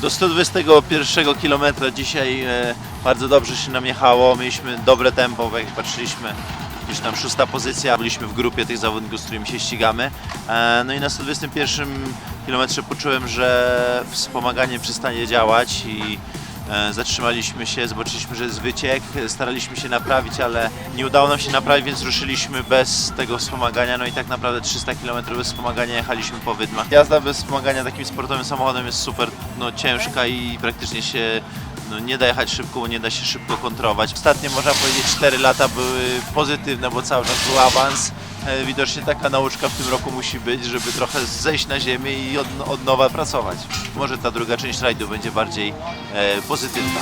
Do 121 km dzisiaj e, bardzo dobrze się nam jechało. Mieliśmy dobre tempo, jak patrzyliśmy, gdzieś tam szósta pozycja, byliśmy w grupie tych zawodników, z którymi się ścigamy. E, no i na 121 km poczułem, że wspomaganie przestaje działać i zatrzymaliśmy się, zobaczyliśmy, że jest wyciek, staraliśmy się naprawić, ale nie udało nam się naprawić, więc ruszyliśmy bez tego wspomagania, no i tak naprawdę 300 km bez wspomagania jechaliśmy po wydmach. Jazda bez wspomagania takim sportowym samochodem jest super no, ciężka i praktycznie się no, nie da jechać szybko, nie da się szybko kontrolować. Ostatnie można powiedzieć 4 lata były pozytywne, bo cały czas był awans. E, widocznie taka nauczka w tym roku musi być, żeby trochę zejść na ziemię i od, od nowa pracować. Może ta druga część rajdu będzie bardziej e, pozytywna.